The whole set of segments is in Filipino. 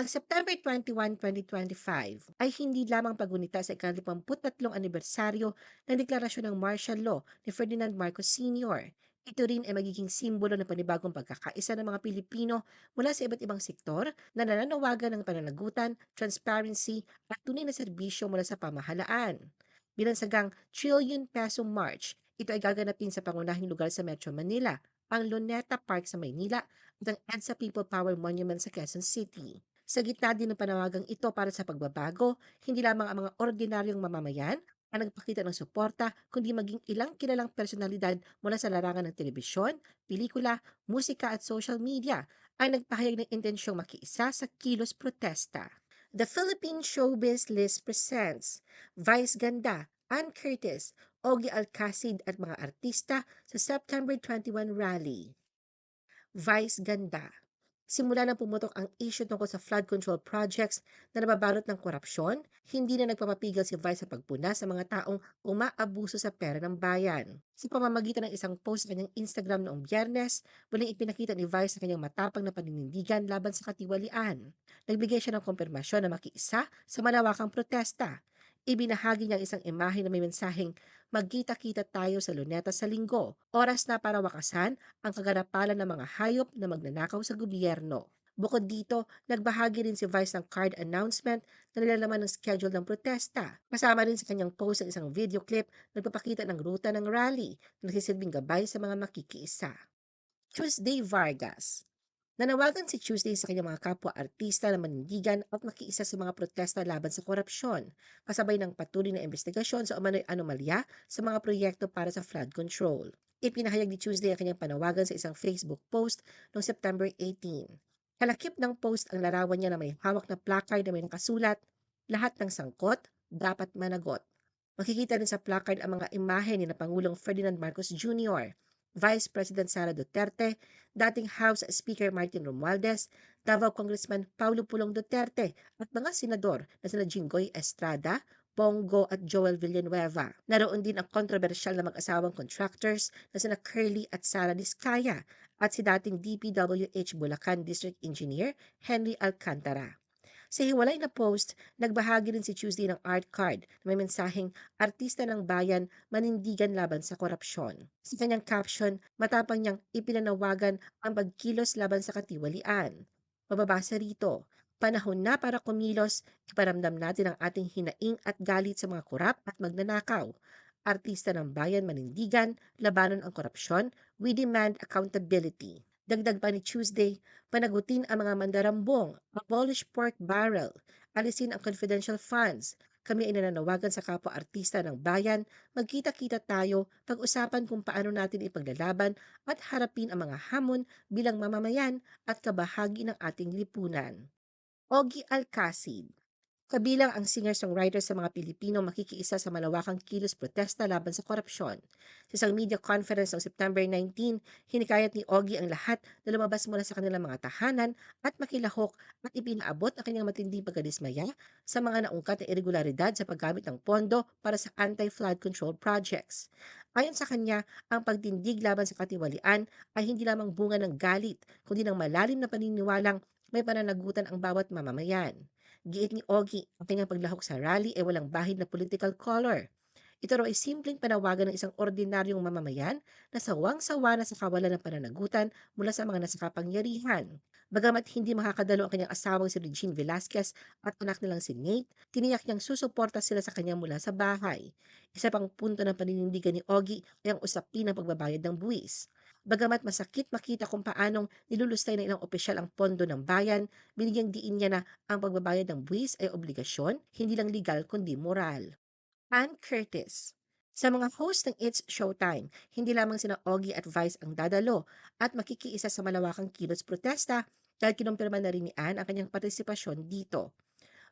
Ang September 21, 2025 ay hindi lamang pagunita sa ika-53 anibersaryo ng deklarasyon ng martial law ni Ferdinand Marcos Sr. Ito rin ay magiging simbolo ng panibagong pagkakaisa ng mga Pilipino mula sa iba't ibang sektor na nananawagan ng pananagutan, transparency at tunay na serbisyo mula sa pamahalaan. Bilang sagang Trillion Peso March, ito ay gaganapin sa pangunahing lugar sa Metro Manila, ang Luneta Park sa Maynila at ang EDSA People Power Monument sa Quezon City. Sa gitna din ng panawagang ito para sa pagbabago, hindi lamang ang mga ordinaryong mamamayan ang nagpakita ng suporta, kundi maging ilang kilalang personalidad mula sa larangan ng telebisyon, pelikula, musika at social media ay nagpahayag ng intensyong makiisa sa kilos protesta. The Philippine Showbiz List presents Vice Ganda, Ann Curtis, Ogie Alcacid at mga artista sa September 21 rally. Vice Ganda Simula nang pumutok ang issue tungkol sa flood control projects na nababalot ng korupsyon, hindi na nagpapapigil si Vice sa pagpuna sa mga taong umaabuso sa pera ng bayan. Sa pamamagitan ng isang post sa kanyang Instagram noong biyernes, muling ipinakita ni Vice ang kanyang matapang na paninindigan laban sa katiwalian. Nagbigay siya ng kompirmasyon na makiisa sa malawakang protesta. Ibinahagi niya ang isang imahe na may mensaheng Magkita-kita tayo sa luneta sa linggo. Oras na para wakasan ang kaganapalan ng mga hayop na magnanakaw sa gobyerno. Bukod dito, nagbahagi rin si Vice ng card announcement na nilalaman ng schedule ng protesta. Kasama rin sa kanyang post ang isang video clip na nagpapakita ng ruta ng rally na nagsisilbing gabay sa mga makikiisa. Tuesday Vargas Nanawagan si Tuesday sa kanyang mga kapwa-artista na manindigan at makiisa sa mga protesta laban sa korupsyon, kasabay ng patuloy na investigasyon sa umano'y anomalya sa mga proyekto para sa flood control. Ipinahayag ni Tuesday ang kanyang panawagan sa isang Facebook post noong September 18. Kalakip ng post ang larawan niya na may hawak na placard na may nakasulat, lahat ng sangkot dapat managot. Makikita rin sa placard ang mga imahe ni na Pangulong Ferdinand Marcos Jr., Vice President Sara Duterte, dating House Speaker Martin Romualdez, Davao Congressman Paulo Pulong Duterte at mga senador na sina Jinggoy Estrada, Bongo at Joel Villanueva. Naroon din ang kontrobersyal na mag-asawang contractors na sina Curly at Sara Diskaya at si dating DPWH Bulacan District Engineer Henry Alcantara. Sa hiwalay na post, nagbahagi rin si Tuesday ng art card na may mensaheng artista ng bayan manindigan laban sa korupsyon. Sa kanyang caption, matapang niyang ipinanawagan ang pagkilos laban sa katiwalian. Mababasa rito, panahon na para kumilos, iparamdam natin ang ating hinaing at galit sa mga kurap at magnanakaw. Artista ng bayan manindigan, labanan ang korupsyon, we demand accountability. Dagdag pa ni Tuesday, panagutin ang mga mandarambong, abolish pork barrel, alisin ang confidential funds. Kami ay nananawagan sa kapwa-artista ng bayan, magkita-kita tayo, pag-usapan kung paano natin ipaglalaban at harapin ang mga hamon bilang mamamayan at kabahagi ng ating lipunan. Ogie Alcacid Kabilang ang singer-songwriter sa mga Pilipino makikiisa sa malawakang kilos protesta laban sa korupsyon. Sa isang media conference noong September 19, hinikayat ni Ogie ang lahat na lumabas mula sa kanilang mga tahanan at makilahok at ipinaabot ang kanyang matinding pagkadismaya sa mga naungkat na irregularidad sa paggamit ng pondo para sa anti-flood control projects. Ayon sa kanya, ang pagtindig laban sa katiwalian ay hindi lamang bunga ng galit, kundi ng malalim na paniniwalang may pananagutan ang bawat mamamayan. Giit ni Ogie, ang kanyang paglahok sa rally ay walang bahid na political color. Ito raw ay simpleng panawagan ng isang ordinaryong mamamayan na sawang-sawa na sa kawalan ng pananagutan mula sa mga nasa kapangyarihan. Bagamat hindi makakadalo ang kanyang asawang si Regine Velasquez at anak nilang si Nate, tiniyak niyang susuporta sila sa kanya mula sa bahay. Isa pang punto ng paninindigan ni Ogie ay ang usapin ng pagbabayad ng buwis. Bagamat masakit makita kung paanong nilulustay ng ilang opisyal ang pondo ng bayan, binigyang diin niya na ang pagbabayad ng buwis ay obligasyon, hindi lang legal kundi moral. Ann Curtis sa mga host ng It's Showtime, hindi lamang sina Ogie at Vice ang dadalo at makikiisa sa malawakang kilos protesta dahil kinumpirma na rin ni Ann ang kanyang partisipasyon dito.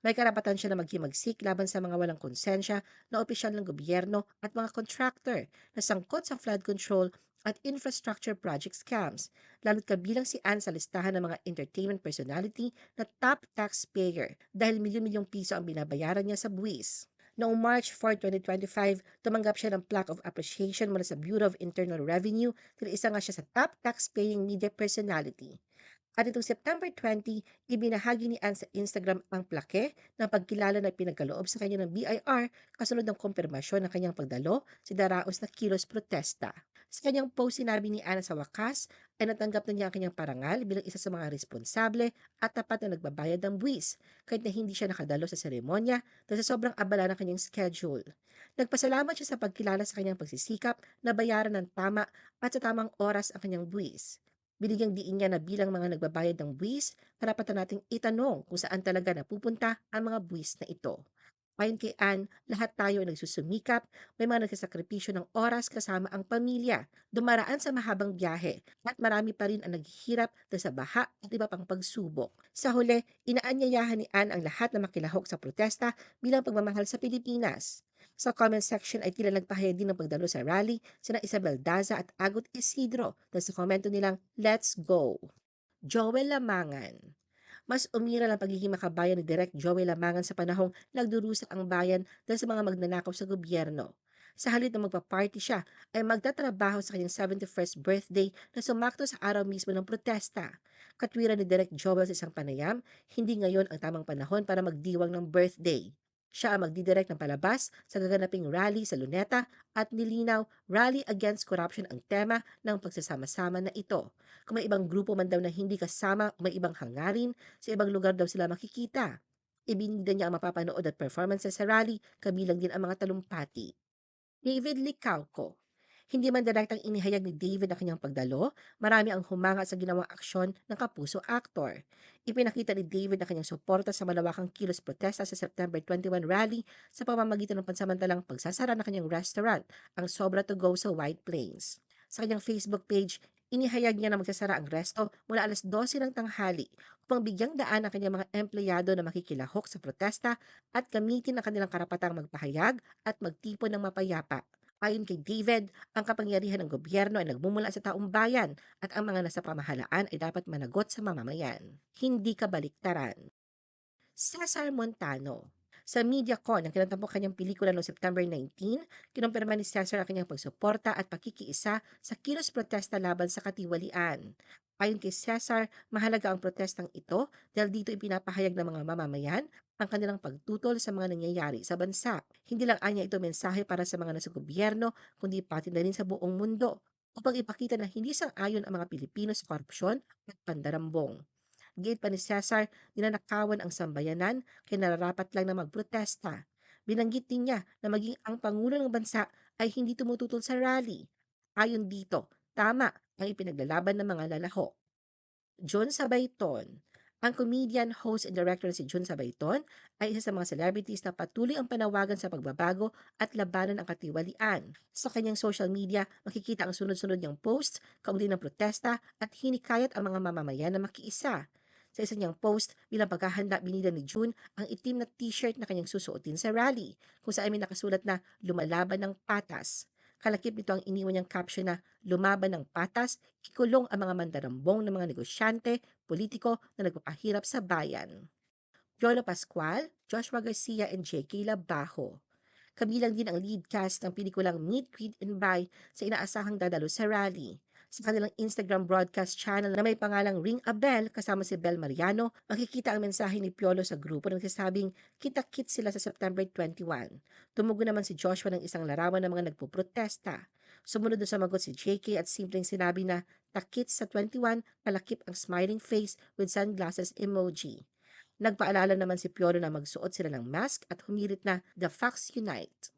May karapatan siya na maghimagsik laban sa mga walang konsensya na opisyal ng gobyerno at mga contractor na sangkot sa flood control at infrastructure project scams, lalo't kabilang si Ann sa listahan ng mga entertainment personality na top taxpayer dahil milyon-milyong piso ang binabayaran niya sa buwis. Noong March 4, 2025, tumanggap siya ng plaque of appreciation mula sa Bureau of Internal Revenue dahil isa nga siya sa top tax-paying media personality. At itong September 20, ibinahagi ni Ann sa Instagram ang plake ng pagkilala na pinagkaloob sa kanya ng BIR kasunod ng kumpirmasyon ng kanyang pagdalo sa daraos na kilos protesta. Sa kanyang post, sinabi ni Anna sa wakas ay natanggap na niya ang kanyang parangal bilang isa sa mga responsable at tapat na nagbabayad ng buwis kahit na hindi siya nakadalo sa seremonya dahil sa sobrang abala ng kanyang schedule. Nagpasalamat siya sa pagkilala sa kanyang pagsisikap na bayaran ng tama at sa tamang oras ang kanyang buwis. Binigyang diin niya na bilang mga nagbabayad ng buwis, karapatan nating itanong kung saan talaga napupunta ang mga buwis na ito. Ayon kay Ann, lahat tayo ay nagsusumikap, may mga nagsasakripisyo ng oras kasama ang pamilya, dumaraan sa mahabang biyahe, at marami pa rin ang naghihirap dahil sa baha at iba pang pagsubok. Sa huli, inaanyayahan ni Ann ang lahat na makilahok sa protesta bilang pagmamahal sa Pilipinas. Sa comment section ay tila nagpahayag din ng pagdalo sa rally sina Isabel Daza at Agot Isidro dahil sa komento nilang Let's Go! Joel Lamangan mas umiral ang pagiging makabayan ni Direk Joey Lamangan sa panahong nagdurusa ang bayan dahil sa mga magnanakaw sa gobyerno. Sa halip na magpa-party siya, ay magtatrabaho sa kanyang 71st birthday na sumakto sa araw mismo ng protesta. Katwiran ni Direk Joel sa isang panayam, hindi ngayon ang tamang panahon para magdiwang ng birthday. Siya ang magdidirect ng palabas sa gaganaping rally sa Luneta at nilinaw Rally Against Corruption ang tema ng pagsasama-sama na ito. Kung may ibang grupo man daw na hindi kasama o may ibang hangarin, sa ibang lugar daw sila makikita. Ibinigda niya ang mapapanood at performances sa rally, kabilang din ang mga talumpati. David Licauco hindi man direktang inihayag ni David ang kanyang pagdalo, marami ang humanga sa ginawang aksyon ng kapuso actor. Ipinakita ni David ang kanyang suporta sa malawakang kilos protesta sa September 21 rally sa pamamagitan ng pansamantalang pagsasara ng kanyang restaurant, ang Sobra to Go sa White Plains. Sa kanyang Facebook page, inihayag niya na magsasara ang resto mula alas 12 ng tanghali upang bigyang daan ang kanyang mga empleyado na makikilahok sa protesta at gamitin ang kanilang karapatang magpahayag at magtipon ng mapayapa. Ayon kay David, ang kapangyarihan ng gobyerno ay nagmumula sa taong bayan at ang mga nasa pamahalaan ay dapat managot sa mamamayan. Hindi kabaliktaran. Cesar Montano sa MediaCon, ang kinatampok kanyang pelikula noong September 19, kinumpirma ni Cesar ang kanyang pagsuporta at pakikiisa sa kilos protesta laban sa katiwalian. Ayon kay Cesar, mahalaga ang protestang ito dahil dito ipinapahayag ng mga mamamayan ang kanilang pagtutol sa mga nangyayari sa bansa. Hindi lang anya ito mensahe para sa mga nasa gobyerno, kundi pati na rin sa buong mundo upang ipakita na hindi sang-ayon ang mga Pilipino sa korupsyon at pandarambong. Gate pa ni Cesar, ninanakawan ang sambayanan kaya nararapat lang na magprotesta. Binanggit din niya na maging ang Pangulo ng bansa ay hindi tumututol sa rally. Ayon dito, tama ang ipinaglalaban ng mga lalaho. John Sabayton, ang comedian, host, and director si Jun Sabayton ay isa sa mga celebrities na patuloy ang panawagan sa pagbabago at labanan ang katiwalian. Sa kanyang social media, makikita ang sunod-sunod niyang post, kaugnay ng protesta at hinikayat ang mga mamamayan na makiisa. Sa isa niyang post, bilang paghahanda binida ni June ang itim na t-shirt na kanyang susuotin sa rally, kung saan may nakasulat na lumalaban ng patas. Kalakip nito ang iniwan niyang caption na lumaban ng patas, ikulong ang mga mandarambong ng mga negosyante, politiko na nagpapahirap sa bayan. Yolo Pascual, Joshua Garcia, and J.K. Labajo. Kabilang din ang lead cast ng pelikulang Meet, Greet, and Buy sa inaasahang dadalo sa rally sa kanilang Instagram broadcast channel na may pangalang Ring a Bell kasama si Bel Mariano, makikita ang mensahe ni Piolo sa grupo na nagsasabing kita-kit sila sa September 21. Tumugo naman si Joshua ng isang larawan ng mga nagpuprotesta. Sumunod na sumagot si JK at simpleng sinabi na takit sa 21, kalakip ang smiling face with sunglasses emoji. Nagpaalala naman si Piolo na magsuot sila ng mask at humirit na The Facts Unite.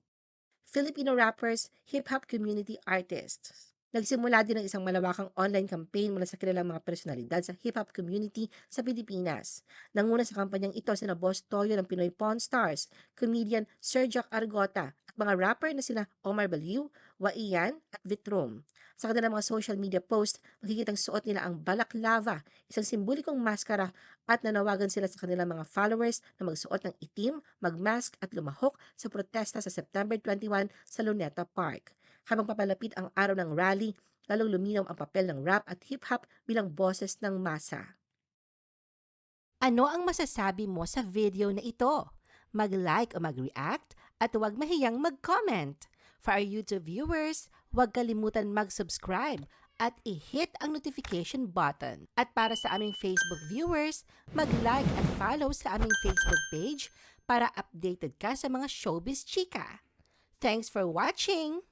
Filipino rappers, hip-hop community artists. Nagsimula din ang isang malawakang online campaign mula sa kilalang mga personalidad sa hip-hop community sa Pilipinas. Nanguna sa kampanyang ito sina Boss Toyo ng Pinoy Pawn Stars, comedian Sir Jack Argota at mga rapper na sina Omar Baliw, Waiyan at Vitrum. Sa kanilang mga social media post, makikitang suot nila ang balaklava, isang simbolikong maskara at nanawagan sila sa kanilang mga followers na magsuot ng itim, magmask at lumahok sa protesta sa September 21 sa Luneta Park. Habang papalapit ang araw ng rally, lalong luminaw ang papel ng rap at hip-hop bilang boses ng masa. Ano ang masasabi mo sa video na ito? Mag-like o mag-react at huwag mahiyang mag-comment. For our YouTube viewers, huwag kalimutan mag-subscribe at i-hit ang notification button. At para sa aming Facebook viewers, mag-like at follow sa aming Facebook page para updated ka sa mga showbiz chika. Thanks for watching!